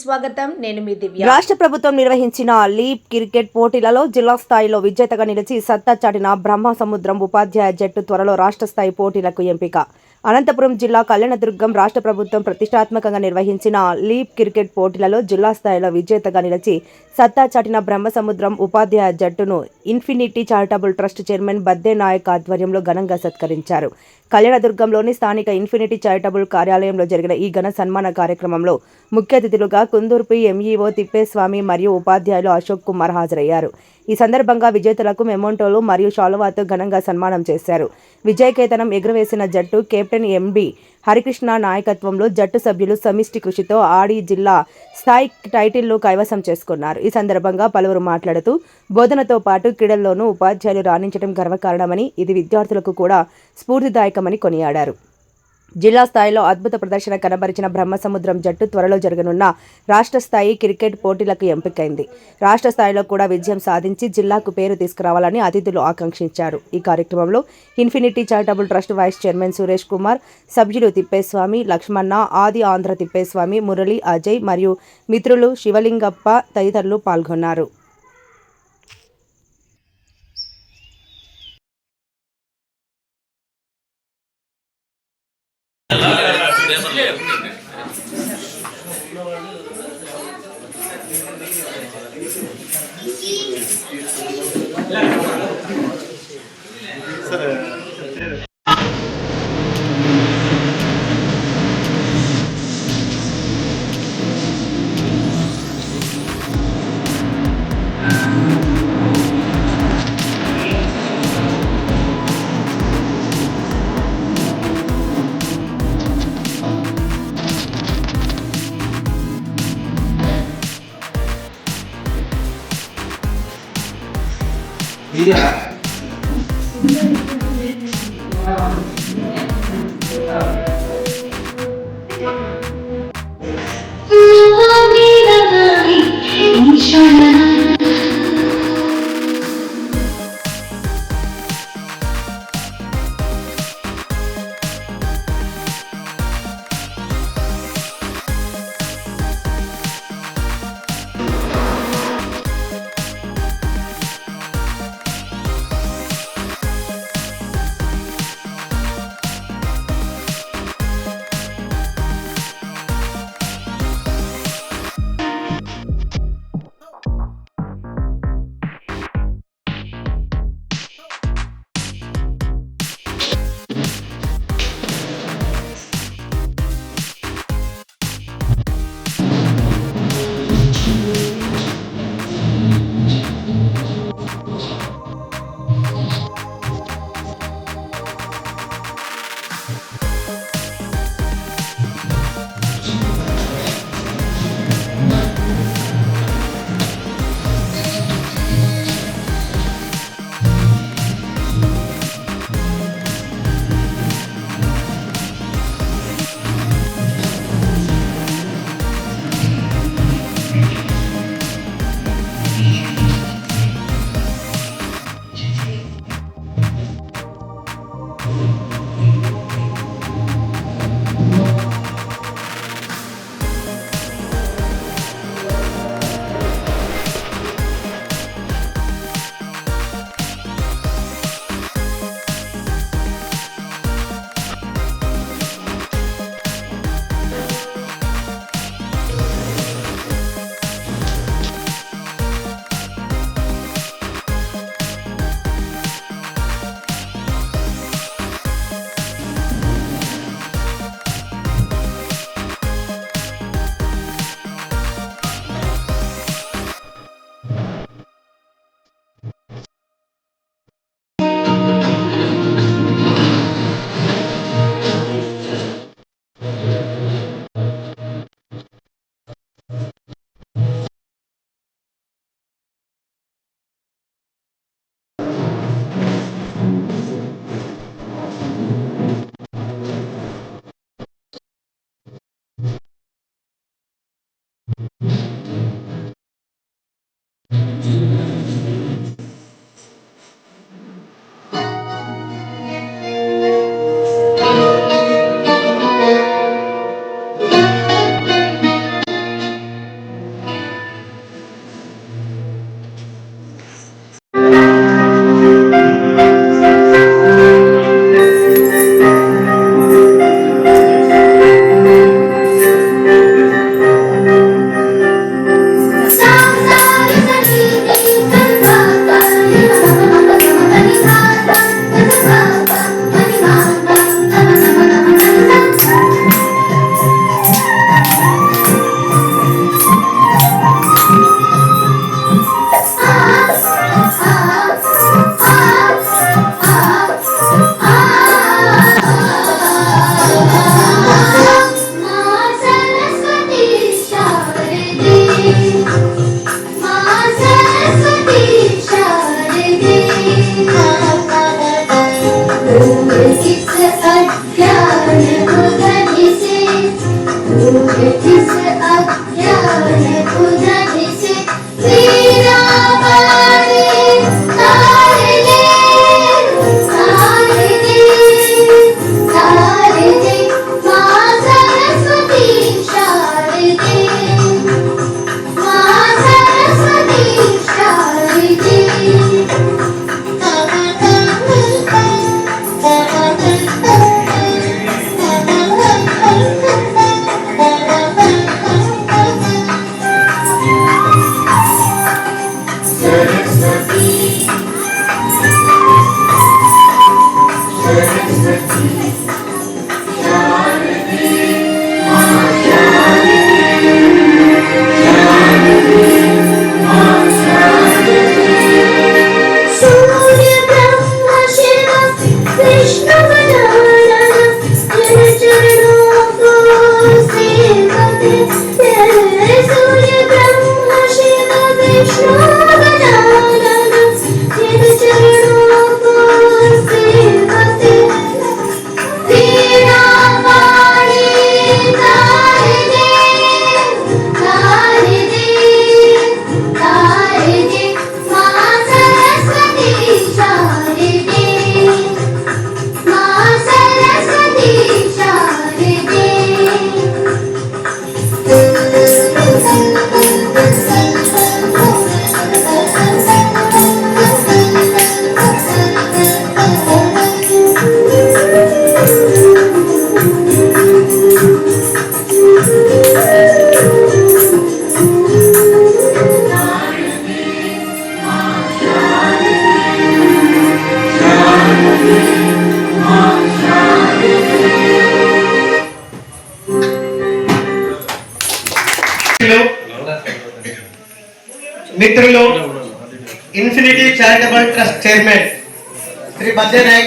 స్వాగతం. నేను మీ దివ్య. రాష్ట్ర ప్రభుత్వం నిర్వహించిన లీప్ క్రికెట్ పోటీలలో జిల్లా స్థాయిలో విజేతగా నిలిచి సత్తా చాటిన బ్రహ్మ సముద్రం ఉపాధ్యాయ జట్టు త్వరలో రాష్ట్ర స్థాయి పోటీలకు ఎంపిక. అనంతపురం జిల్లా కళ్యాణదుర్గం రాష్ట్ర ప్రభుత్వం ప్రతిష్టాత్మకంగా నిర్వహించిన లీప్ క్రికెట్ పోటీలలో జిల్లా స్థాయిలో విజేతగా నిలిచి సత్తా చాటిన బ్రహ్మసముద్రం ఉపాధ్యాయ జట్టును infinity charitable trust chairman Badde Nayak ఆధ్వర్యంలో ఘనంగా సత్కరించారు. కళ్యాణదుర్గంలోని స్థానిక ఇన్ఫినిటీ చారిటబుల్ కార్యాలయంలో జరిగిన ఈ ఘన సన్మాన కార్యక్రమంలో ముఖ్య అతిథులుగా కుందూర్పి ఎంఈఓ తిప్పేస్వామి మరియు ఉపాధ్యాయులు అశోక్ కుమార్ హాజరయ్యారు. ఈ సందర్భంగా విజేతలకు మెమోంటోలు మరియు షాలువాతో ఘనంగా సన్మానం చేశారు. విజయకేతనం ఎగురవేసిన జట్టు కెప్టెన్ ఎంబి హరికృష్ణ నాయకత్వంలో జట్టు సభ్యులు సమిష్టి కృషితో ఆడి జిల్లా స్థాయి టైటిల్ను కైవసం చేసుకున్నారు. ఈ సందర్భంగా పలువురు మాట్లాడుతూ బోధనతో పాటు క్రీడల్లోనూ ఉపాధ్యాయులు రాణించడం గర్వకారణమని ఇది విద్యార్థులకు కూడా స్ఫూర్తిదాయకమని కొనియాడారు. జిల్లా స్థాయిలో అద్భుత ప్రదర్శన కనబరిచిన బ్రహ్మసముద్రం జట్టు త్వరలో జరగనున్న రాష్ట్ర స్థాయి క్రికెట్ పోటీలకు ఎంపికైంది. రాష్ట్ర స్థాయిలో కూడా విజయం సాధించి జిల్లాకు పేరు తీసుకురావాలని అతిథులు ఆకాంక్షించారు. ఈ కార్యక్రమంలో infinity charitable trust vice chairman Suresh Kumar సభ్యులు తిప్పేస్వామి లక్ష్మణ ఆది ఆంధ్ర తిప్పేస్వామి మురళి అజయ్ మరియు మిత్రులు శివలింగప్ప తదితరులు పాల్గొన్నారు.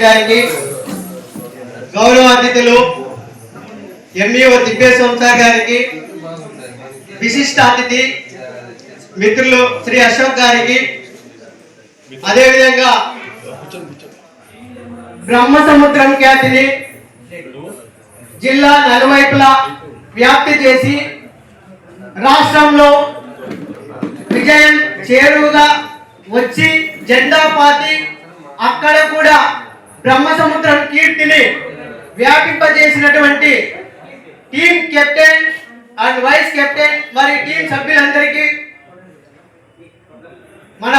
గారికి గౌరవ అతిథులు ఎంఈఓ తిప్పేశ్వరం సంస్థ గారికి విశిష్ట అతిథి మిత్రులు శ్రీ అశోక్ గారికి అదేవిధంగా బ్రహ్మ సముద్రం ఖ్యాతిని జిల్లా నలువైపులా వ్యాప్తి చేసి రాష్ట్రంలో విజయం చేరువుగా వచ్చి జెండా పాతి అక్కడ కూడా బ్రహ్మ సముద్రం కీర్తిని వ్యాపింపజేసినటువంటి team captain and vice captain మరి టీం సభ్యులందరికీ మన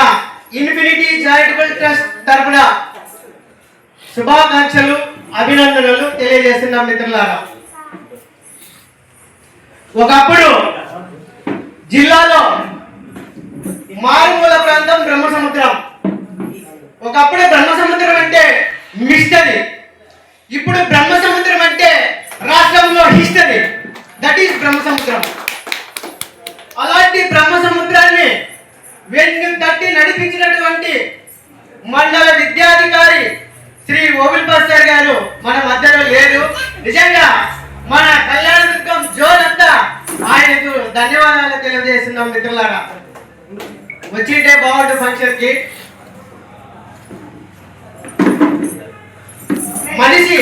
ఇన్ఫినిటీ చారిటబుల్ ట్రస్ట్ తరపున శుభాకాంక్షలు అభినందనలు తెలియజేస్తున్నాం మిత్రులారా. ఒకప్పుడు జిల్లాలో మారుమూల ప్రాంతం బ్రహ్మ సముద్రం ఒకప్పుడు బ్రహ్మ సముద్రం అంటే మిస్టరీ. ఇప్పుడు బ్రహ్మ సముద్రం రాష్ట్రంలో హిస్టరీ దట్ ఈస్ బ్రహ్మసముద్రం అలాంటి బ్రహ్మసముద్రాన్ని వెన్ను తట్టి నడిపించినటువంటి మండల విద్యాధికారి శ్రీ ఓబిల్ పాస్టర్ గారు మన మధ్యలో లేరు నిజంగా మన కళ్యాణదుర్గం జోన్ అంతా ఆయనకు ధన్యవాదాలు తెలియజేస్తున్నాం మిత్రులారా వచ్చింటే బాగుండు ఫంక్షన్కి మనిషి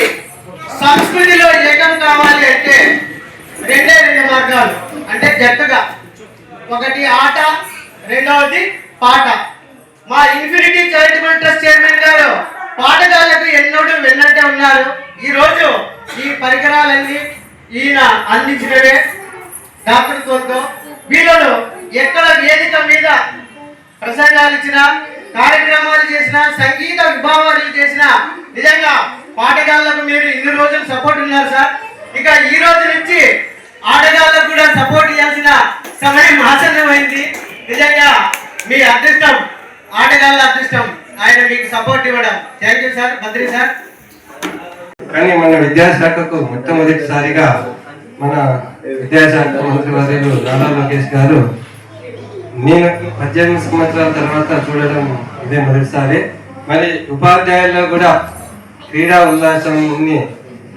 సంస్కృతిలో ఏకం కావాలి అంటే రెండే రెండు మార్గాలు అంటే జట్టుగా ఒకటి ఆట రెండవది పాట మా ఇన్ఫినిటీ చారిటబుల్ ట్రస్ట్ చైర్మన్ గారు పాటగాళ్ళకు ఎన్నోడు వెన్నంటే ఉన్నారు ఈ రోజు ఈ పరికరాలన్నీ ఈయన అందించినవే డాక్టర్ తోతో వీళ్ళను ఎక్కడ వేదిక మీద ప్రసంగాలు ఇచ్చిన కార్యక్రమాలు చేసిన సంగీత విభావాలు చేసిన నిజంగా పాటగాళ్ళకు మీరు ఇన్ని రోజులు సపోర్ట్ ఉన్నారు సార్. ఇక ఈ రోజు నుంచి ఆటగాళ్ళకు కూడా సపోర్ట్ చేయాల్సిన సమయం ఆసన్నమైంది. నిజంగా మీ అదృష్టం ఆటగాళ్ళ అదృష్టం ఆయన మీకు సపోర్ట్ ఇవ్వడం. థ్యాంక్ యూ సార్ మంత్రి సార్ కానీ మన విద్యాశాఖకు మొట్టమొదటిసారిగా మన విద్యాశాఖ మంత్రి వర్యులు నారా లోకేష్ గారు నేను పద్దెనిమిది సంవత్సరాల తర్వాత చూడడం ఇదే మొదటిసారి. మరి ఉపాధ్యాయుల్లో కూడా క్రీడా ఉల్లాసం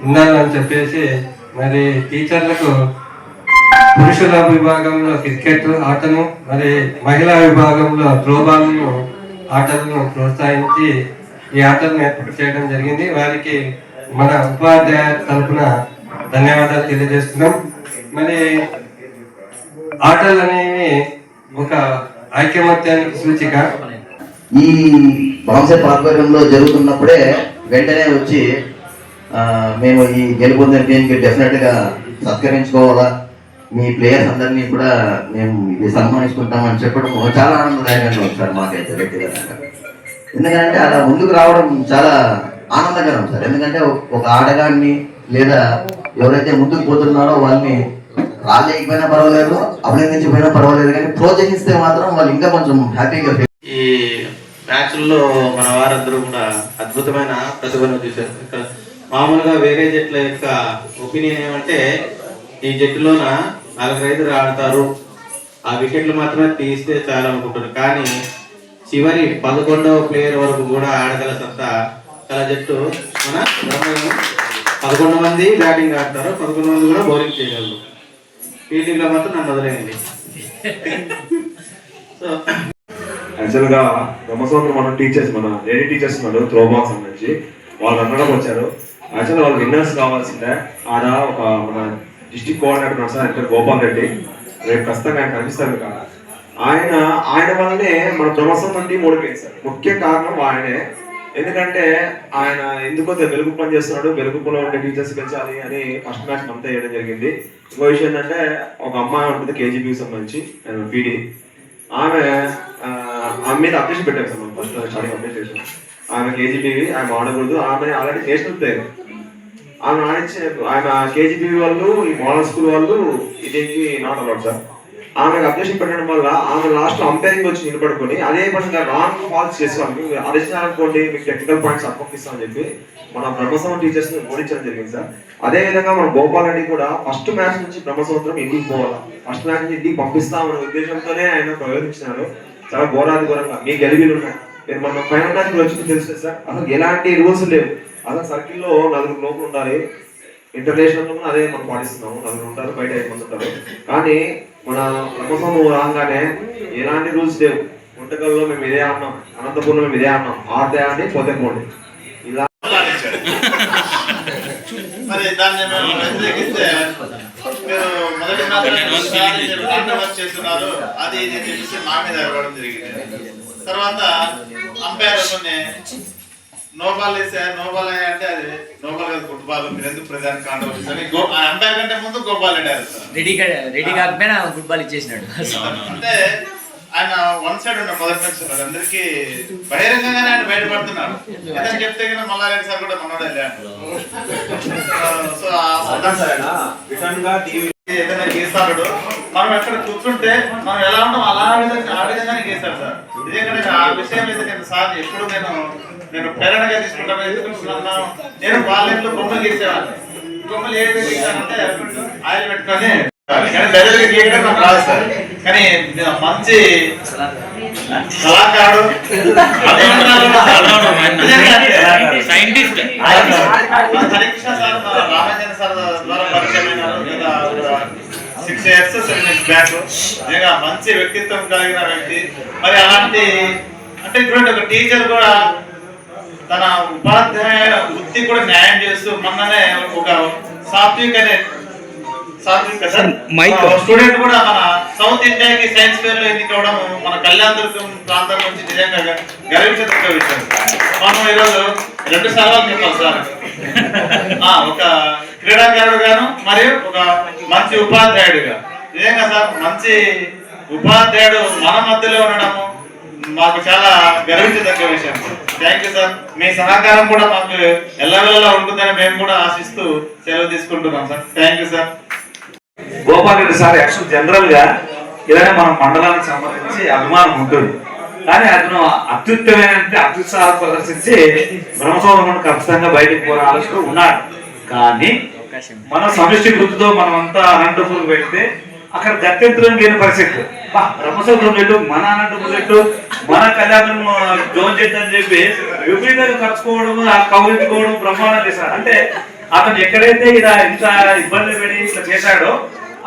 ఉండాలని చెప్పేసి మరి టీచర్లకు పురుషుల విభాగంలో క్రికెట్ ఆటను మరి మహిళా విభాగంలో త్రోబాల్ను ఆటలను ప్రోత్సహించి ఈ ఆటలను ఏర్పాటు చేయడం జరిగింది. వారికి మన ఉపాధ్యాయ తరఫున ధన్యవాదాలు తెలియజేస్తున్నాం. మరి ఆటలు అనేవి ఒక ఐక్యమత్యానికి సూచిక. ఈ బాంసెప్ ఆధ్వర్యంలో జరుగుతున్నప్పుడే వెంటనే వచ్చి మేము ఈ గెలుపొందిన టీంకి డెఫినెట్గా సత్కరించుకోవాలా. మీ ప్లేయర్స్ అందరినీ కూడా మేము ఇది సన్మానించుకుంటామని చెప్పడం చాలా ఆనందదాయకంగా ఉంది సార్ మాకైతే వ్యక్తిగతంగా. ఎందుకంటే అలా ముందుకు రావడం చాలా ఆనందకరం సార్. ఎందుకంటే ఒక ఆటగాడిని లేదా ఎవరైతే ముందుకు పోతున్నారో వాళ్ళని రాలేకపోయినా పర్వాలేదు అభినందించకపోయినా పర్వాలేదు కానీ ప్రోత్సహిస్తే మాత్రం వాళ్ళు ఇంకా కొంచెం హ్యాపీగా ఈ మ్యాచ్ల్లో మన వారందరూ కూడా అద్భుతమైన ప్రతిభను చూశారు. ఇక్కడ మామూలుగా వేరే జట్ల యొక్క ఒపీనియన్ ఏమంటే ఈ జట్టులోన నలుగురు ఐదుగురు ఆడతారు. ఆ వికెట్లు మాత్రమే తీస్తే చాలు అనుకుంటారు. కానీ చివరి పదకొండవ ప్లేయర్ వరకు కూడా ఆడగల సత్తా కల జట్టు మన పదకొండు మంది బ్యాటింగ్ ఆడతారు. పదకొండు మంది కూడా బౌలింగ్ చేయగలరు. ఫీల్డింగ్ మాత్రం నన్ను వదిలేయండి. సో యాక్చువల్గా బ్రహ్మసముద్రం మన టీచర్స్ మన లేడీ టీచర్స్ ఉన్నారు త్రో బాక్స్ నుంచి వాళ్ళు అనడం వచ్చారు. యాక్చువల్గా వాళ్ళు విన్నర్స్ కావాల్సిందే. ఆడ ఒక మన డిస్టిక్ కోఆర్డినేటర్ ఉన్నాడు సార్ అంటే గోపాల్ రెడ్డి. రేపు ఖచ్చితంగా ఆయన కనిపిస్తారు మీకు ఆయన ఆయన వల్లనే మన బ్రహ్మసముద్రం టీం ఓడిపోయింది సార్. ముఖ్య కారణం ఆయనే. ఎందుకంటే ఆయన ఎందుకో వెలుగు పని చేస్తున్నాడు వెలుగులో ఉండే టీచర్స్ పెంచాలి అని ఫస్ట్ మ్యాచ్ అంతా వేయడం జరిగింది. ఇంకో విషయం ఏంటంటే ఒక అమ్మాయి ఉంటుంది కేజీబీకి సంబంధించి పీడి. ఆమె ఆమె మీద అప్డేషన్ పెట్టాం సార్ మనం ఫస్ట్ స్టార్టింగ్ అప్డేట్ చేసాం. ఆమె కేజీబీవి ఆమె ఆడకూడదు ఆమె ఆల్రెడీ నేషనల్ ప్లేయర్ ఆమె ఆడించే ఆమె కేజీబీవి వాళ్ళు ఈ మోడల్ స్కూల్ వాళ్ళు ఇదేంటి నాట్ అలౌడ్ సార్. ఆమెకు అప్డేషన్ పెట్టడం వల్ల ఆమె లాస్ట్ అంపైరింగ్ వచ్చి నిలబడుకుని అదే పరంగా రాంగ్ ఫాల్స్ చేసుకోవాలి మీకు అడిషనల్ అనుకోండి మీకు టెక్నికల్ పాయింట్స్ అప్పగిస్తామని చెప్పి మన బ్రహ్మసముద్రం టీచర్స్ ఓడించడం జరిగింది సార్. అదే విధంగా మన గోపాల్ రెడ్డి కూడా ఫస్ట్ మ్యాచ్ నుంచి బ్రహ్మసముద్రం ఇంటికి పోవాలి. ఫస్ట్ మ్యాచ్ ఇంటికి పంపిస్తామనే ఉద్దేశంతోనే ఆయన ప్రయోగించినారు చాలా ఘోరాది ఘోరంగా. మీ గెలివిలు ఉన్నాయి. మీరు మన ఫైనల్ మ్యాచ్ వచ్చి తెలుసు సార్. అసలు ఎలాంటి రూల్స్ లేవు. అసలు సర్కిల్లో నలుగురు లోపల ఉండాలి. ఇంటర్నేషనల్లో అదే మనం పాటిస్తున్నాము. నలుగురు ఉంటారు బయట ఐదు మంది ఉంటారు. కానీ మన ప్రపంచం రాగానే ఎలాంటి రూల్స్ లేవు. గుంటకల్లో మేము ఇదే అన్నాం అనంతపురంలో మేము ఇదే అన్నాం ఆడితే అని పోతే పోండి. ఇలా మరి దాన్ని మేము వ్యతిరేకిస్తే మీరు మొదటి మ్యాచ్ చేస్తున్నారు. అది ఇది చెప్పేసి మా మీద జరిగింది. తర్వాత అంపైర్ కొన్ని నో బాల్ వేసే నో బాల్ అంటే అది నో బాల్ కాదు గుడ్ బాల్ మీరు ఎందుకు ప్రధాన కాంట్రవర్సీ? అని గో అంపైర్ కంటే ముందు గో బాల్ అడ్డారు సార్ రెడీ కాకపోయినా ఫుట్బాల్ ఇచ్చేసినాడు. అంటే ఆయన వన్ సైడ్ ఉన్న మొదటి నుంచి ఉన్నారు అందరికి బహిరంగంగానే ఆయన బయటపడుతున్నారు. ఏదైనా చెప్తే కన్నా మల్లారెడ్డి సార్ కూడా మనోడే సో ఆ సందర్భం ఏదైనా గీస్తాడు. మనం ఎక్కడ కూర్చుంటే మనం ఎలా ఉంటాం అలా విధంగా ఆ విధంగానే గీస్తాడు సార్. ఇదే ఆ విషయం అయితే నేను సార్ ఎప్పుడు నేను నేను ప్రేరణగా తీసుకుంటాను ఎందుకంటున్నాను నేను బాల్యంలో బొమ్మలు గీసేవాడిని. బొమ్మలు ఏ గీసానంటే ఆయిల్ పెట్టుకొని కానీ డైరెక్ట్గా గీయడం నాకు రాదు సార్. కానీ మంచి కళాకారుడు. సైంటిస్ట్. హరికృష్ణ సార్ ద్వారా పరిచయమైనారు. సిక్స్ ఇయర్స్ సెవెన్ బ్యాక్ నిజంగా మంచి వ్యక్తిత్వం కలిగిన వ్యక్తి. మరి అలాంటి అంటే ఇప్పుడు ఒక టీచర్ కూడా తన ఉపాధ్యాయ వృత్తి కూడా న్యాయం చేస్తూ మొన్ననే ఒక సాత్విక్ అనే సాత్విక్ స్టూడెంట్ కూడా మన సౌత్ ఇండియాకి సైన్స్ ఫేర్లో ఎన్నికవడం మన కళ్యాణ్ దుర్గం ప్రాంతం నుంచి నిజంగా గర్వించదగ్గ విషయం మనం ఈరోజు రెండు సర్వాలు చెప్పాలి సార్. ఆ, ఒక క్రీడాకారుడు గాను మరియు ఒక మంచి ఉపాధ్యాయుడిగా. నిజంగా సార్ మంచి ఉపాధ్యాయుడు మన మధ్యలో ఉండడము మాకు చాలా గర్వించదగ్గ విషయం. థ్యాంక్ యూ సార్ మీ సహకారం కూడా మాకు ఎల్లవేళలా ఉంటుందని మేము కూడా ఆశిస్తూ సెలవు తీసుకుంటున్నాం sir thank you sir Gopal Reddy sir actual జనరల్గా ఇలానే మన మండలానికి సంబంధించి అభిమానం ఉంటుంది. కానీ అతను అత్యుత్తమైన అత్యుత్సాహం ప్రదర్శించి బ్రహ్మసౌరం ఖచ్చితంగా బయటకు పోయే ఆలోచన ఉన్నాడు. కానీ మన సమిష్టి గుర్తుతో మనం అంతా అనంతపురం పెడితే అక్కడ గత్యంతరం లేని పరిస్థితి. బా, బ్రహ్మసముద్రం రెడ్డు మన అనంతపురం రెడ్డు మన కళ్యాణం జోన్ చేద్దని చెప్పి విపరీతంగా ఖర్చుకోవడం ఆ కౌరించుకోవడం బ్రహ్మాండం చేశాడు. అంటే అతను ఎక్కడైతే ఇలా ఇంత ఇబ్బంది పడి ఇట్లా చేశాడో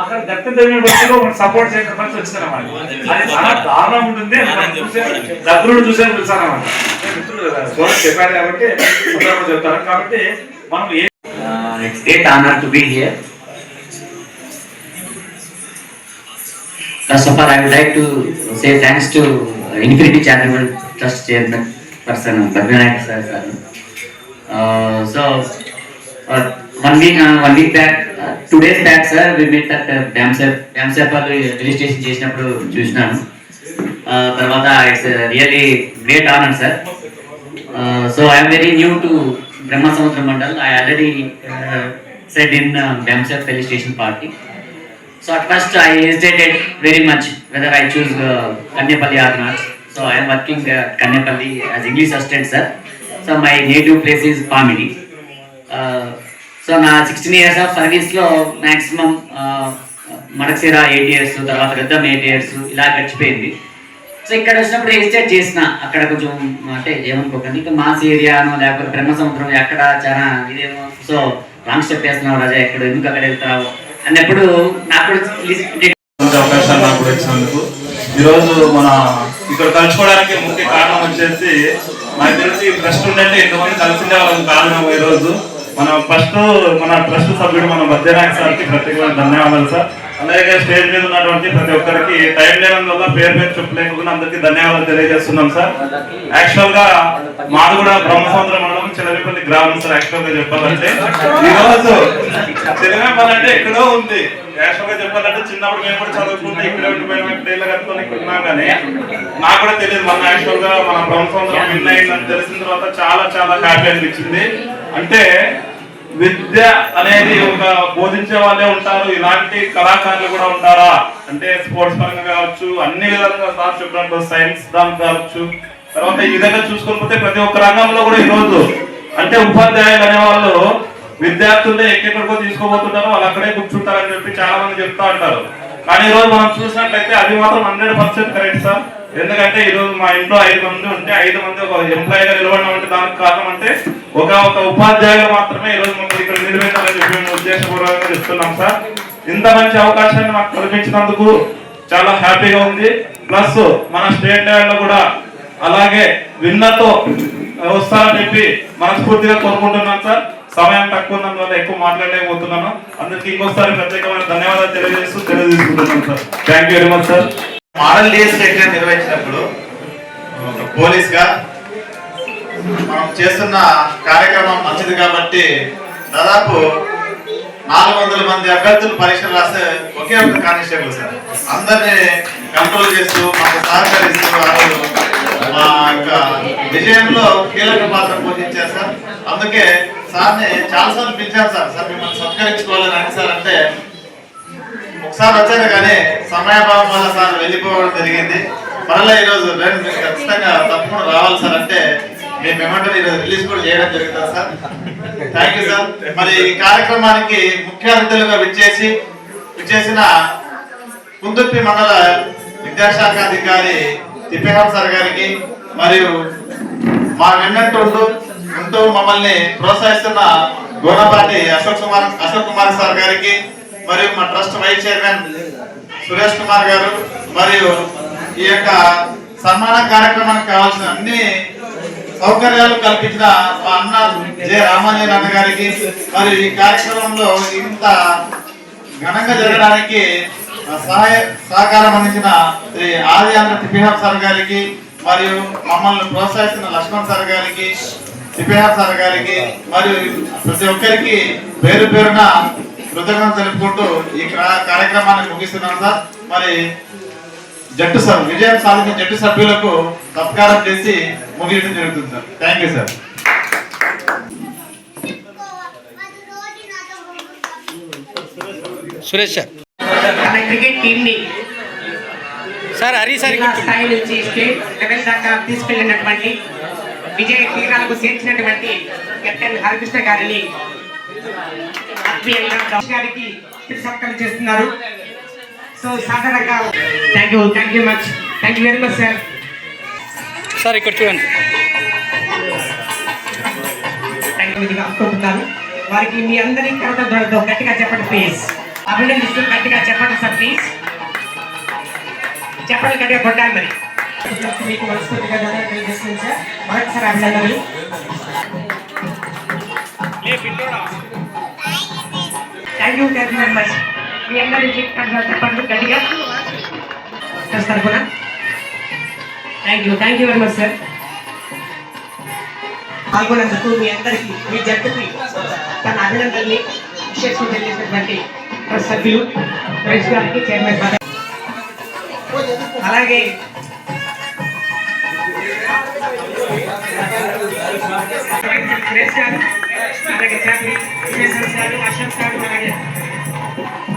అక్కడ గత్యంతరమైన పరిస్థితిలో మనం సపోర్ట్ చేసిన పరిస్థితి వచ్చిందన్నమాట. అది చాలా దారుణం ఉంటుంది. మనం చూసే దగ్గరుండి చూసే చూసానమాట చెప్పాడు కాబట్టి చెప్తారు కాబట్టి మనం ఏ it's great honour to be here first of all I would like to say thanks to infinity charitable trust చేసిన person Bhadranayak sir sir so one week one week back two days back sir we meet at dam safe dam safe registration చేసినప్పుడు చూసినాను. తర్వాత it's really great honour sir so I'm very new to Brahmasamudra mandal I already said in dam safe registration party So at first I hesitated very much whether I choose uh, Kanyapalli or not. So I am working uh, at Kanyapalli as English assistant sir. So my native place is so uh, నా sixteen years of సర్వీస్లో maximum Madakasira eight years తర్వాత Gaddam eight years ఇలా గడిచిపోయింది. So ఇక్కడ వచ్చినప్పుడు hesitate చేసిన. అక్కడ కొంచెం అంటే ఏమనుకోకండి ఇంకా మాస్ ఏరియానో లేకపోతే బ్రహ్మ సముద్రం ఎక్కడ చాలా ఇదేమో. సో రాంగ్ స్టెప్ వేస్తున్నావు రాజా ఎక్కడ ఎందుకు అక్కడ వెళ్తావు అన్నప్పుడు నాకు అవకాశాలు నాకు కూడా ఇచ్చినందుకు. ఈరోజు మన ఇక్కడ కలుసుకోవడానికి ముఖ్య కారణం వచ్చేసి నాకు తెలిసి ట్రస్ట్ ఉండంటే ఇంతమంది కలిసి వాళ్ళకి కారణం ఈరోజు. మన ఫస్ట్ మన ట్రస్ట్ సభ్యుడు మన మధ్యనాయక్ సార్కి ప్రత్యేకమైన ధన్యవాదాలు సార్. అలాగే స్టేజ్ మీద ఉన్నటువంటి ప్రతి ఒక్కరికి టైం లేనందువల్ల పేరు పేరు చెప్పలేకుండా అందరికీ ధన్యవాదాలు తెలియజేస్తున్నాం సార్. యాక్చువల్గా మాది కూడా బ్రహ్మసముద్ర మండలం చిలవిపల్లి గ్రామం సార్ యాక్చువల్గా చెప్పాలంటే. ఈరోజు చిలవేపల్లి అంటే ఎక్కడో ఉంది. యాక్చువల్గా చెప్పాలంటే చిన్నప్పుడు మేము కూడా చదువుకుంటే ఇక్కడ కట్టుకొని ఇక్కడ ఉన్నాం కానీ నాకు కూడా తెలియదు మన యాక్చువల్గా మన బ్రహ్మసముద్రం విన్ అయిందని తెలిసిన తర్వాత చాలా చాలా హ్యాపీ అనిపించింది. అంటే విద్య అనేది ఒక బోధించే వాళ్ళే ఉంటారు. ఇలాంటి కళాకారులు కూడా ఉంటారా? అంటే స్పోర్ట్స్ పరంగా కావచ్చు అన్ని విధాలుగా సార్ చెప్పినట్టు సైన్స్ దానికి కావచ్చు. తర్వాత ఈ విధంగా చూసుకొని పోతే ప్రతి ఒక్క రంగంలో కూడా ఈ రోజు అంటే ఉపాధ్యాయులు అనే వాళ్ళు విద్యార్థుల్ని ఎక్కడెక్కడికో తీసుకోబోతుంటారో వాళ్ళు అక్కడే కూర్చుంటారని చెప్పి చాలా మంది చెప్తా ఉంటారు. కానీ ఈ రోజు మనం చూసినట్లయితే అది మాత్రం హండ్రెడ్ పర్సెంట్ కరెక్ట్ సార్. ఎందుకంటే ఈరోజు మా ఇంట్లో ఐదు మంది ఉంటే ఐదు మంది ఒక ఎంప్లాయీగా అంటే దానికి కారణం అంటే ఒక ఒక ఉపాధ్యాయులు మాత్రమే ఈ రోజు మనం ఇక్కడ నిలబెట్టాలని చెప్పి మేము ఉద్దేశపూర్వకంగా చెప్తున్నాం సార్. ఇంత మంచి అవకాశాన్ని మాకు కల్పించినందుకు చాలా హ్యాపీగా ఉంది. ప్లస్ మన స్టేట్ లెవెల్లో కూడా అలాగే విన్నర్తో వస్తారని చెప్పి మనస్ఫూర్తిగా కోరుకుంటున్నాను సార్. సమయం తక్కువ ఉన్నందువల్ల ఎక్కువ మాట్లాడలేకపోతున్నాను. అందరికీ ఇంకోసారి ప్రత్యేకమైన ధన్యవాదాలు తెలియజేస్తూ తెలియజేసుకుంటున్నాను sir. Thank you very much sir model days దగ్గర నిర్వహించినప్పుడు ఒక పోలీస్గా మనం చేస్తున్న కార్యక్రమం మంచిది కాబట్టి దాదాపు నాలుగు వందల మంది అభ్యర్థులు పరీక్షలు రాస్తే ఒకే ఒక కానిస్టేబుల్ సార్. అందరినీ కంట్రోల్ చేస్తూ మాకు సహకరిస్తూ వారు మా యొక్క విజయంలో కీలక పాత్ర పోషించారు సార్. అందుకే సార్ని చాలాసార్లు పిలిచాను సార్. సార్ మిమ్మల్ని సత్కరించుకోవాలని సార్ అంటే ఒకసారి వచ్చాను కానీ సమయాభావం వల్ల సార్ వెళ్ళిపోవడం జరిగింది. మరలా ఈరోజు రండి మీరు ఖచ్చితంగా తప్పకుండా రావాలి సార్. అంటే మేము ఏమంటారు ఈరోజు రిలీజ్ కూడా చేయడం జరుగుతుంది సార్. థ్యాంక్ యూ సార్ మరి ఈ కార్యక్రమానికి ముఖ్య అతిథులుగా విచ్చేసి విచ్చేసిన కుందుర్పి మండల విద్యాశాఖ అధికారి తిప్పేహం సార్ గారికి మరియు మా వెన్నంటూ ఉంటూ మమ్మల్ని ప్రోత్సహిస్తున్న గోనపాటి అశోక్ కుమార్ అశోక్ కుమార్ సార్ గారికి మరియు మా trust vice chairman Suresh Kumar garu మరియు ఈ యొక్క సన్మాన కార్యక్రమానికి కావాల్సిన అన్ని సౌకర్యాలు కల్పించిన మా అన్న జే రామాంజన్ అన్న గారికి మరియు ఈ కార్యక్రమంలో ఇంత ఘనంగా జరగడానికి సహాయ సహకారం అందించిన శ్రీ ఆది ఆంధ్ర తిపిహాబ్ సార్ గారికి మరియు మమ్మల్ని ప్రోత్సహిస్తున్న లక్ష్మణ్ సార్ గారికి తిపిహాబ్ సార్ గారికి మరియు ప్రతి ఒక్కరికి పేరు పేరున కృతజ్ఞతలు తెలుపుకుంటూ ఈ క్రా- కార్యక్రమాన్ని ముగిస్తున్నాం సార్. మరి జట్టు సార్ విజయం సాధించిన జట్టు సభ్యులకు సత్కారం చేసి ముగించడం జరుగుతుంది sir. Thank you sir Suresh sir. మన క్రికెట్ని సార్ హరి సార్ స్థాయి నుంచి స్టేట్ లెవెల్ దాకా తీసుకెళ్ళినటువంటి విజయ తీరాలకు చేర్చినటువంటి కెప్టెన్ హరికృష్ణ గారిని ఆత్మీయంగా గారికి సత్కారం చేస్తున్నారు. సో సాధారణంగా thank you thank you much thank you very much sir sir ఇక్కడ చూడండి. థ్యాంక్ యూ ఇదిగా అనుకుంటున్నాను వారికి మీ అందరి కరతో గట్టిగా చెప్పండి ప్లీజ్ అభినందిస్తూ గట్టిగా చెప్పండి సార్ ప్లీజ్ చెప్పండి గట్టిగా కొట్టాలి మరి. మీకు మనస్ఫూర్తిగా తెలియజేస్తున్నాను సార్ మరొకసారి అభినందనలు. Thank you thank you very much మీ అందరికి చెప్పండి గట్టిగా. ట్రస్ట్ తరఫున thank you thank you very much sir పాల్గొన్నందుకు మీ అందరికీ మీ జట్టుకి తన అభినందనని విశేషం తెలియజేసినటువంటి ట్రస్ట్ సభ్యులు రమేష్ గారికి చైర్మన్ గారు అలాగే సురేష్ గారు విజయసాయి సార్ అశోక్ సార్ అలాగే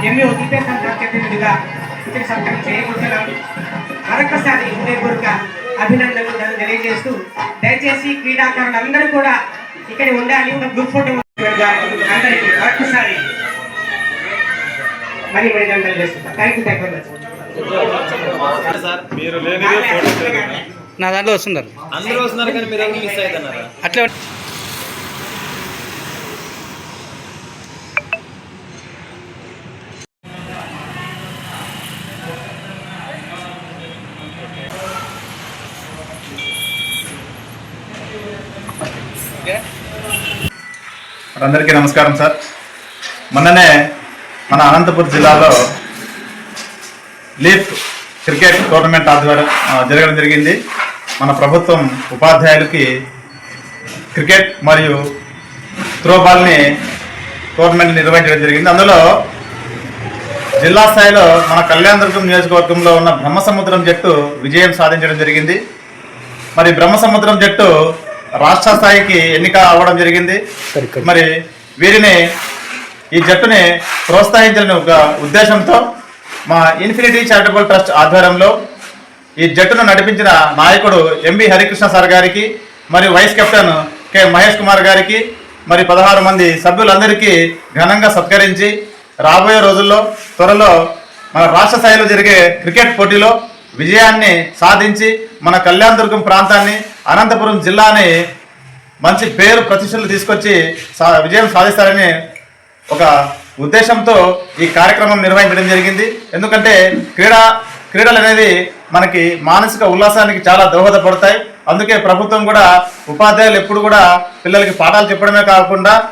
ఎంఏ ఉద్దేశం ప్రత్యేకంగా ఇతర సత్కారం చేయబోతున్నాం మరొకసారి హృదయపూర్వక అభినందనలు తెలియజేస్తూ దయచేసి క్రీడాకారులందరూ కూడా ఇక్కడ ఉండాలి. ఒక గ్రూప్ ఫోటో అందరికీ మరొకసారి మరి మరి దండలు చేస్తున్నాం థ్యాంక్ యూ థ్యాంక్ నా దాంట్లో వస్తున్నారు. అందరూ వస్తున్నారు కానీ మీరు మిస్ అవుతున్నారా అట్లే అందరికీ నమస్కారం సార్. మొన్ననే మన అనంతపురం జిల్లాలో లీఫ్ క్రికెట్ టోర్నమెంట్ ఆధ్వర్యం జరగడం జరిగింది. మన ప్రభుత్వం ఉపాధ్యాయులకి క్రికెట్ మరియు త్రోబాల్ని టోర్నమెంట్ నిర్వహించడం జరిగింది. అందులో జిల్లా స్థాయిలో మన కళ్యాణదుర్గం నియోజకవర్గంలో ఉన్న బ్రహ్మసముద్రం జట్టు విజయం సాధించడం జరిగింది. మరి బ్రహ్మసముద్రం జట్టు రాష్ట్ర స్థాయికి ఎన్నిక అవ్వడం జరిగింది. మరి వీరిని ఈ జట్టుని ప్రోత్సహించాలని ఒక ఉద్దేశంతో మా ఇన్ఫినిటీ చారిటబుల్ ట్రస్ట్ ఆధ్వర్యంలో ఈ జట్టును నడిపించిన నాయకుడు ఎంబి హరికృష్ణ సార్ గారికి మరియు vice captain K Mahesh Kumar గారికి మరి పదహారు మంది సభ్యులందరికీ ఘనంగా సత్కరించి రాబోయే రోజుల్లో త్వరలో మన రాష్ట్ర స్థాయిలో జరిగే క్రికెట్ పోటీలో విజయాన్ని సాధించి మన కళ్యాణదుర్గం ప్రాంతాన్ని అనంతపురం జిల్లాని మంచి పేరు ప్రతిష్టలు తీసుకొచ్చి సా- విజయం సాధిస్తారని ఒక ఉద్దేశంతో ఈ కార్యక్రమం నిర్వహించడం జరిగింది. ఎందుకంటే క్రీడా క్రీడలు అనేది మనకి మానసిక ఉల్లాసానికి చాలా దోహదపడతాయి. అందుకే ప్రభుత్వం కూడా ఉపాధ్యాయులు ఎప్పుడు కూడా పిల్లలకి పాఠాలు చెప్పడమే కాకుండా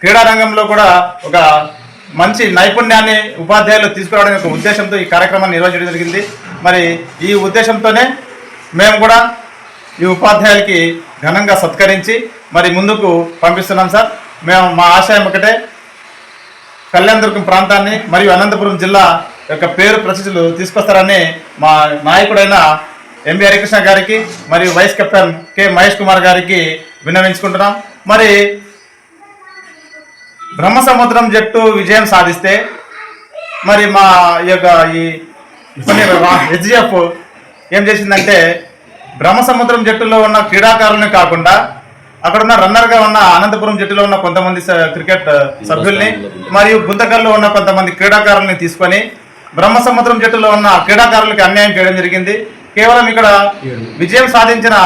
క్రీడారంగంలో కూడా ఒక మంచి నైపుణ్యాన్ని ఉపాధ్యాయులు తీసుకురావడం యొక్క ఉద్దేశంతో ఈ కార్యక్రమాన్ని నిర్వహించడం జరిగింది. మరి ఈ ఉద్దేశంతోనే మేము కూడా ఈ ఉపాధ్యాయులకి ఘనంగా సత్కరించి మరి ముందుకు పంపిస్తున్నాం సార్. మేము మా ఆశయం ఒకటే కళ్యాణదుర్గం ప్రాంతాన్ని మరియు అనంతపురం జిల్లా యొక్క పేరు ప్రసిద్ధులు తీసుకొస్తారని మా నాయకుడైన ఎంబి హరికృష్ణ గారికి మరియు vice captain K Mahesh Kumar గారికి విన్నవించుకుంటున్నాం. మరి బ్రహ్మ సముద్రం జట్టు విజయం సాధిస్తే మరి మా ఈ యొక్క ఈ హెచ్జిఎఫ్ ఏం చేసిందంటే బ్రహ్మసముద్రం జట్టులో ఉన్న క్రీడాకారుల్ని కాకుండా అక్కడ ఉన్న రన్నర్గా ఉన్న అనంతపురం జట్టులో ఉన్న కొంతమంది క్రికెట్ సభ్యుల్ని మరియు గుంతకల్లో ఉన్న కొంతమంది క్రీడాకారుల్ని తీసుకొని బ్రహ్మసముద్రం జట్టులో ఉన్న క్రీడాకారులకి అన్యాయం చేయడం జరిగింది. కేవలం ఇక్కడ విజయం సాధించిన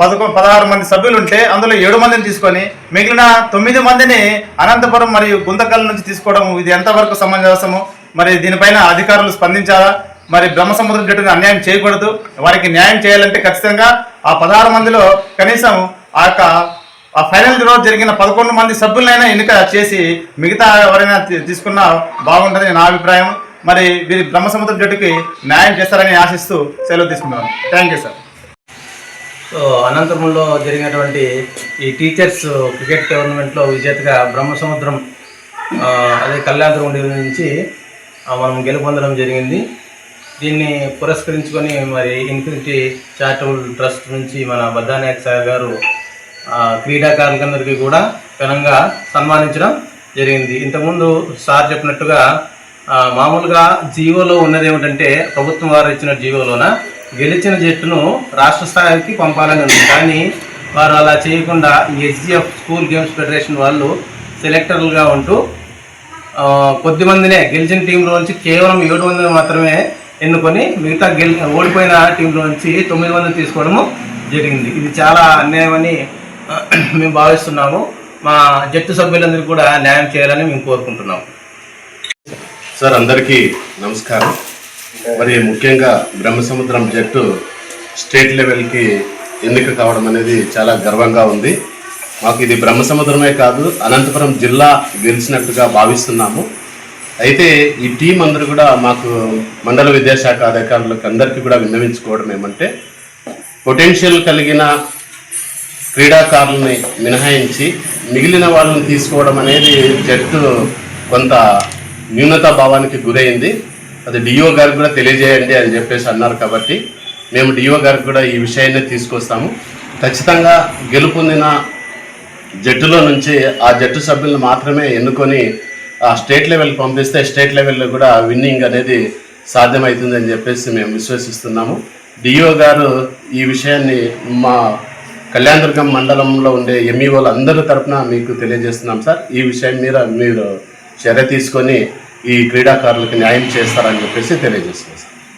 పదకొ పదహారు మంది సభ్యులు ఉంటే అందులో ఏడు మందిని తీసుకొని మిగిలిన తొమ్మిది మందిని అనంతపురం మరియు గుంతకల్ నుంచి తీసుకోవడం ఇది ఎంతవరకు సమంజసము మరి దీనిపైన అధికారులు స్పందించారా? మరి బ్రహ్మసముద్రం జట్టుని అన్యాయం చేయకూడదు. వారికి న్యాయం చేయాలంటే ఖచ్చితంగా ఆ పదహారు మందిలో కనీసం ఆ యొక్క ఆ ఫైనల్ రోజు జరిగిన పదకొండు మంది సభ్యులైనా ఎన్నిక చేసి మిగతా ఎవరైనా తీసుకున్నా బాగుంటుంది నా అభిప్రాయం. మరి వీరి బ్రహ్మసముద్రం జట్టుకి న్యాయం చేస్తారని ఆశిస్తూ సెలవు తీసుకున్నాను థ్యాంక్ యూ సార్. సో అనంతపురంలో జరిగినటువంటి ఈ టీచర్స్ క్రికెట్ టోర్నమెంట్లో విజేతగా బ్రహ్మసముద్రం సముద్రం అదే కళ్యాణదుర్గం నుంచి మనం గెలుపొందడం జరిగింది. దీన్ని పురస్కరించుకొని మరి ఇన్ఫినిటీ చారిటబుల్ ట్రస్ట్ నుంచి మన బద్దానాయక్ సార్ గారు క్రీడాకారులందరికీ కూడా ఘనంగా సన్మానించడం జరిగింది. ఇంతకుముందు సార్ చెప్పినట్టుగా మామూలుగా జీవోలో ఉన్నది ఏమిటంటే ప్రభుత్వం వారు ఇచ్చిన జీవోలోన? గెలిచిన జట్టును రాష్ట్ర స్థాయికి పంపాలని ఉంది. కానీ వారు అలా చేయకుండా ఈ ఎస్జిఎఫ్ స్కూల్ గేమ్స్ ఫెడరేషన్ వాళ్ళు సెలెక్టర్లుగా ఉంటూ కొద్దిమందినే కొద్ది మందినే గెలిచిన టీంలో నుంచి కేవలం ఏడు మందిని మాత్రమే ఎన్నుకొని మిగతా గెలి ఓడిపోయిన టీంలో నుంచి తొమ్మిది మందిని తీసుకోవడము జరిగింది. ఇది చాలా అన్యాయమని మేము భావిస్తున్నాము. మా జట్టు సభ్యులందరికీ కూడా న్యాయం చేయాలని మేము కోరుకుంటున్నాము. సార్ అందరికీ నమస్కారం. మరి ముఖ్యంగా బ్రహ్మసముద్రం జట్టు స్టేట్ లెవెల్కి ఎన్నిక కావడం అనేది చాలా గర్వంగా ఉంది. మాకు ఇది బ్రహ్మసముద్రమే కాదు అనంతపురం జిల్లా గెలిచినట్టుగా భావిస్తున్నాము. అయితే ఈ టీం అందరూ కూడా మాకు మండల విద్యాశాఖ అధికారులకు అందరికీ కూడా విన్నవించుకోవడం ఏమంటే పొటెన్షియల్ కలిగిన క్రీడాకారులని మినహాయించి మిగిలిన వాళ్ళని తీసుకోవడం అనేది జట్టు కొంత న్యూనతా భావానికి గురైంది. అది డిఓ గారికి కూడా తెలియజేయండి అని చెప్పేసి అన్నారు కాబట్టి మేము డిఓ గారికి కూడా ఈ విషయాన్ని తీసుకొస్తాము. ఖచ్చితంగా గెలుపొందిన జట్టులో నుంచి ఆ జట్టు సభ్యులను మాత్రమే ఎన్నుకొని స్టేట్ లెవెల్ పంపిస్తే స్టేట్ లెవెల్లో కూడా విన్నింగ్ అనేది సాధ్యమవుతుందని చెప్పేసి మేము విశ్వసిస్తున్నాము. డిఓ గారు ఈ విషయాన్ని మా కళ్యాణదుర్గం మండలంలో ఉండే ఎంఈఓలు అందరి తరఫున మీకు తెలియజేస్తున్నాం సార్. ఈ విషయం మీద మీరు చర్య తీసుకొని ఈ క్రీడాకారులకు న్యాయం చేస్తారని చెప్పేసి తెలియజేస్తున్నాం సార్.